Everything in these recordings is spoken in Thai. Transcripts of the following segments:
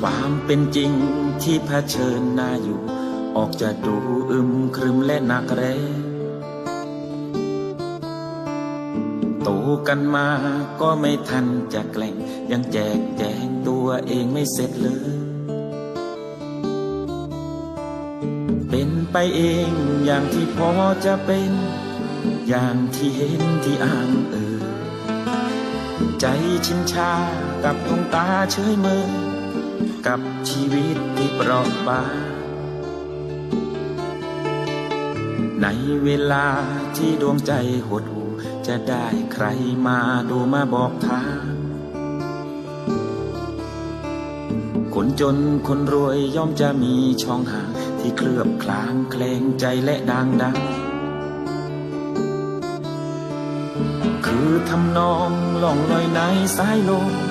ความเป็นจริงที่เผชิญหน้าอยู่ ออกจะดูอึมครึมและหนักแรงโตกันมาก็ไม่ทันจะแกล้งยังแจกแจงตัวเองไม่เสร็จเลย เป็นไปเองอย่างที่พอจะเป็น อย่างที่เห็นที่อ่างเออ ใจชินชากับดวงตาเฉยเมย กับชีวิตที่เปราะบางในเวลาที่ดวงใจหดหูจะได้ใครมาดูมาบอกทาง คนจนคนรวยย่อมจะมีช่องห่างที่เคลือบคลางแคลงใจและดังดัง คือทำนองล่องลอยในสายลม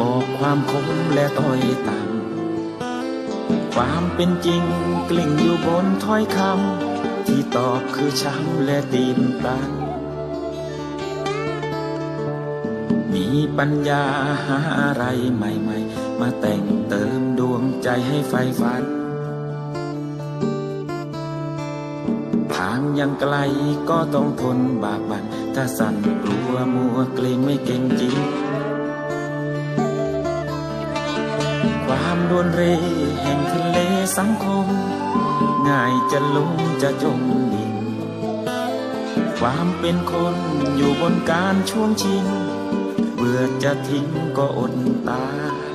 บอกความคมและต้อยต่ำความเป็นจริงกลิ่งอยู่บนถ้อยคำที่ตอบคือช้ำและตีนตัน มีปัญญาหาอะไรใหม่ ๆ มาแต่งเติมดวงใจให้ไฟฝันทางยังไกลก็ต้องทนบากบันถ้าสั่นกลัวมัวเกรงไม่เก่งจริงามดวนเรแห่งทะเลสังคม ง่ายจะลงจะจมดิ่งความเป็นคนอยู่บนการช่วงชิง เบื่อจะทิ้งก็อดตาย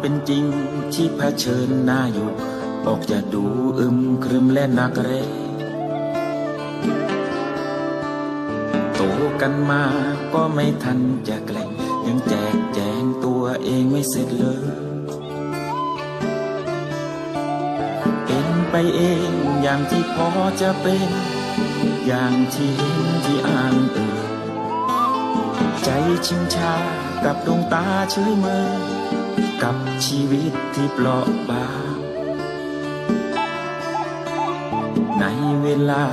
เป็นจริงที่เผชิญหน้าอยู่ ออกจะดูอึมครึมและนักแรงโตกันมาก็ไม่ทันจะแกล้งยังแจกแจงตัวเองไม่เสร็จเลยเป็นไปเองอย่างที่พอจะเป็น อย่างที่เห็นที่อ่านเอ่ยใจชิงชากับดวงตาเฉยเมย กับชีวิตที่เปราะบางในเวลา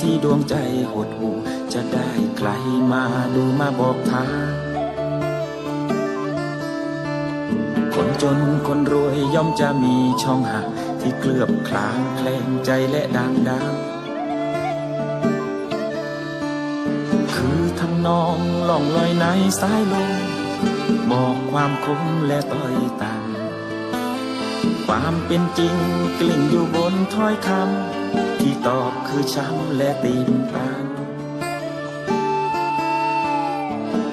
ที่ดวงใจหดหู่จะได้ใครมาดูมาบอกทาง คนจนคนรวยย่อมจะมีช่องห่างที่เคลือบคลางแคลงใจและดังดังคือทำนองล่องลอยในสายลม บอกความคมและต้อยต่างความเป็นจริงกลิ่งอยู่บนถ้อยคำที่ตอบคือช้ำและตีนตัน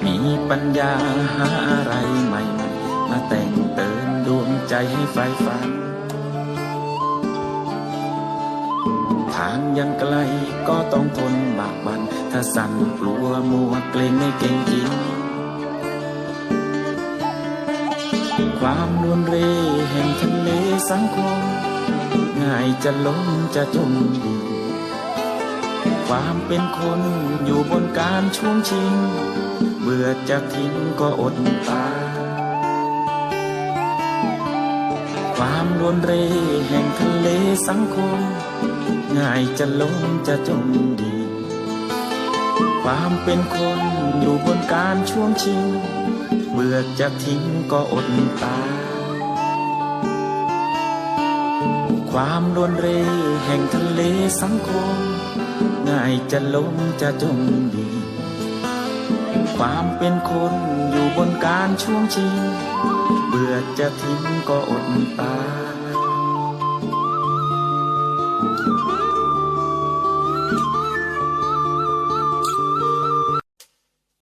มีปัญญาหาอะไรใหม่ๆมาแต่งเติมดวงใจให้ไฟฝัน ทางยังไกลก็ต้องทนบากบัน ถ้าสั่นกลัวมัวเกรงไม่เก่งจริง ความนวลเรแห่งทะเลสังคมง่ายจะล้มจะจมดิ่งความเป็นคนอยู่บนการช่วงชิง เบื่อจะทิ้งก็อดตา ความรวนเรแห่งทะเลสังคม ง่ายจะล้มจะจมดิ่งความเป็นคนอยู่บนการช่วงชิง เบื่อจะทิ้งก็อดตาความลวนเรแห่งทะเลสังคม ง่ายจะล้มจะจมดี ความเป็นคนอยู่บนการช่วงชิง เบื่อจะทิ้งก็อดตาย